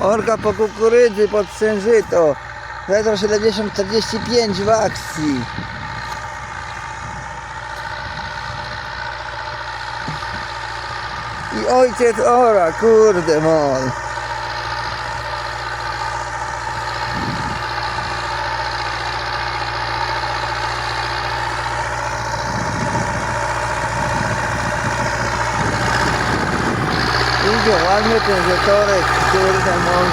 Orka po kukurydzy pod Sężyto. Retro 70-45 w akcji. I ojciec ora, kurde mol. Idzie ładnie ten zetorek, kurde mol.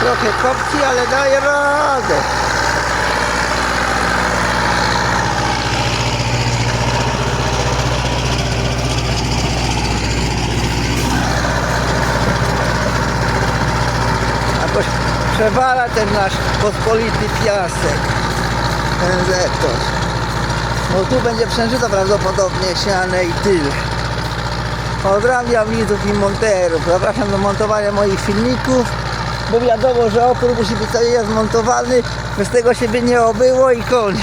Trochę kopci, ale daje radę. Jakoś przewala ten nasz pospolity piasek. Ten zetor. Bo tu będzie przężyto prawdopodobnie siane i tyle. Pozdrawiam widzów i monterów. Zapraszam do montowania moich filmików. Bo wiadomo, że opór musi być cały czas zmontowany. Bez tego się by nie obyło i koniec.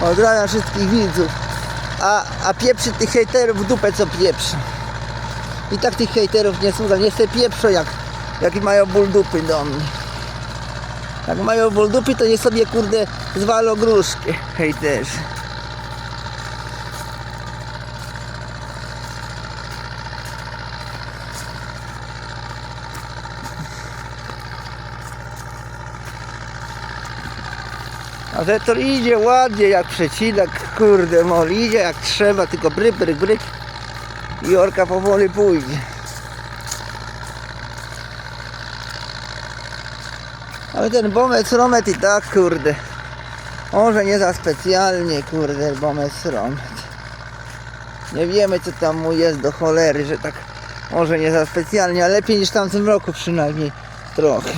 Pozdrawiam wszystkich widzów. A, a pieprzy tych hejterów w dupę co pieprzy. I tak tych hejterów nie słucham. Nie chcę pieprzą jak, jak mają ból dupy do mnie. Jak mają ból dupy, to nie sobie kurde zwalą gruszkę hejterzy. A Zetor idzie ładnie jak przecinak, kurde mol, idzie jak trzeba, tylko bryk, bryk, bryk i orka powoli pójdzie. Ale ten bomec romet i tak kurde, może nie za specjalnie kurde bomec romet. Nie wiemy co tam mu jest do cholery, że tak może nie za specjalnie, ale lepiej niż w tamtym roku przynajmniej trochę.